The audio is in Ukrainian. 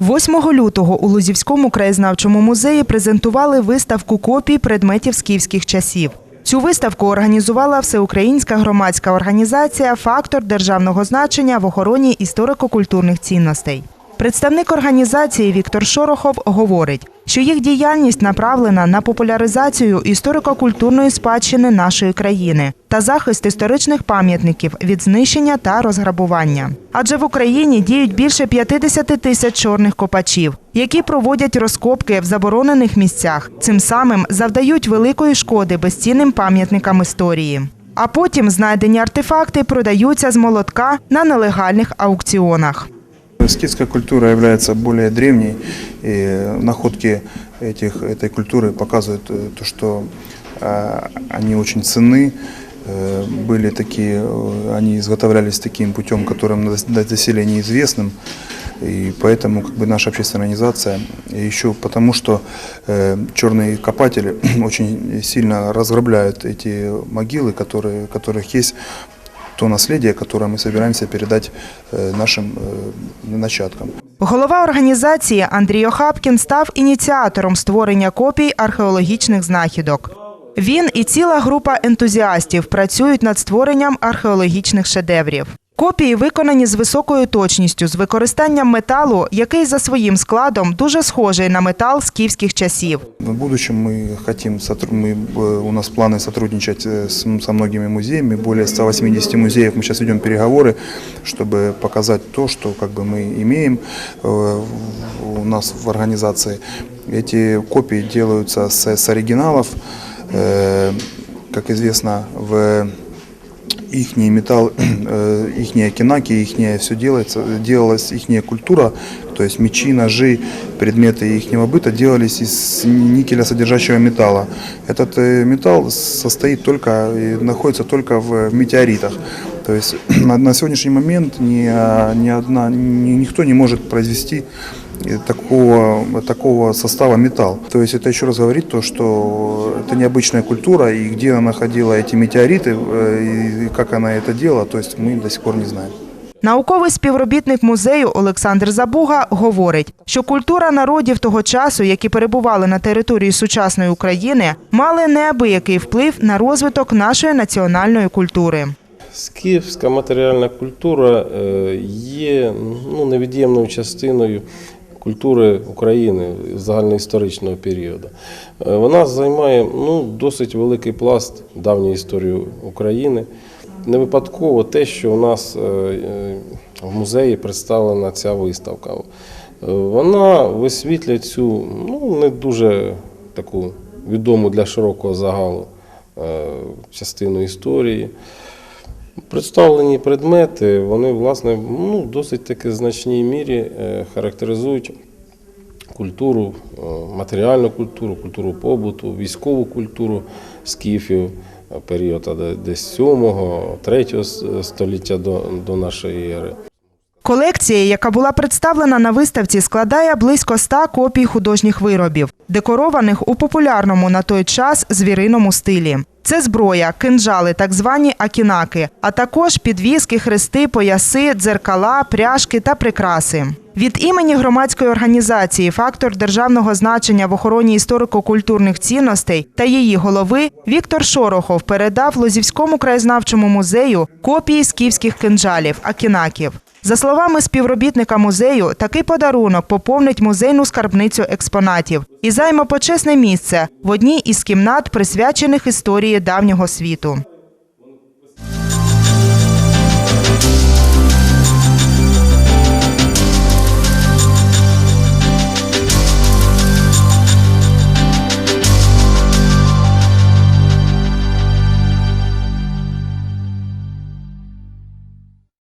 8 лютого у Лузівському краєзнавчому музеї презентували виставку копій предметів скіфських часів. Цю виставку організувала всеукраїнська громадська організація Фактор державного значення в охороні історико-культурних цінностей. Представник організації Віктор Шорохов говорить, що їх діяльність направлена на популяризацію історико-культурної спадщини нашої країни та захист історичних пам'ятників від знищення та розграбування. Адже в Україні діють більше 50 тисяч чорних копачів, які проводять розкопки в заборонених місцях, цим самим завдають великої шкоди безцінним пам'ятникам історії. А потім знайдені артефакти продаються з молотка на нелегальних аукціонах. Скитская культура является более древней, и находки этих, этой культуры показывают э, то, что э, они очень ценны, э, были такие, они изготовлялись таким путем, которым до- доселе неизвестным, и поэтому как бы наша общественная организация, еще потому, что э, черные копатели очень сильно разграбляют эти могилы, которые, которых есть то наследие, которое мы собираемся передать э, нашим э, нащадкам. Голова організації Андрій Охапкін став ініціатором створення копій археологічних знахідок. Він і ціла група ентузіастів працюють над створенням археологічних шедеврів. Копії виконані з високою точністю, з використанням металу, який за своїм складом дуже схожий на метал скіфських часів. В будущем мы хотим, сотруд- мы, э, у нас планы сотрудничать э, с- со многими музеями, более 180 музеев. Мы сейчас ведем переговоры, чтобы показать то, что как бы мы имеем э, в- у нас в организации. Эти копии делаются с, с оригиналов. Э, Как известно, в ихний металл, их кинаки, их все делается, делалась их культура, то есть мечи, ножи, предметы их быта делались из никеля содержащего металла. Этот э, металл состоит только, и находится только в, метеоритах. То есть на, на сегодняшний момент ни, а, ни одна, ни- никто не может произвести э, такого, такого состава металл. То есть это еще раз говорит то, что это необычная культура, и где она находила эти метеориты, э, и как она это делала, то есть мы до сих пор не знаем. Науковий співробітник музею Олександр Забуга говорить, що культура народів того часу, які перебували на території сучасної України, мали неабиякий вплив на розвиток нашої національної культури. Скіфська матеріальна культура е, є ну, невід'ємною частиною культури України загальноісторичного періоду. Е, Вона займає ну, досить великий пласт давньої історії України. Не випадково те, що у нас е, е, в музеї представлена ця виставка. Вона висвітлює цю ну, не дуже таку відому для широкого загалу частину історії. Представлені предмети, вони, власне, ну, досить таки значній мірі е, характеризують культуру, е, матеріальну культуру, культуру побуту, військову культуру скіфів е, періоду десь 7-3 століття до, до нашої ери. Колекція, яка була представлена на виставці, складає близько 100 копій художніх виробів, декорованих у популярному на той час звіриному стилі. Це зброя, кинджали, так звані акінаки, а також підвіски, хрести, пояси, дзеркала, пряжки та прикраси. Від імені громадської організації Фактор державного значення в охороні історико-культурних цінностей та її голови Віктор Шорохов передав Лозівському краєзнавчому музею копії скіфських кинджалів акінаків. За словами співробітника музею, такий подарунок поповнить музейну скарбницю експонатів і займе почесне місце в одній із кімнат, присвячених історії давнього світу.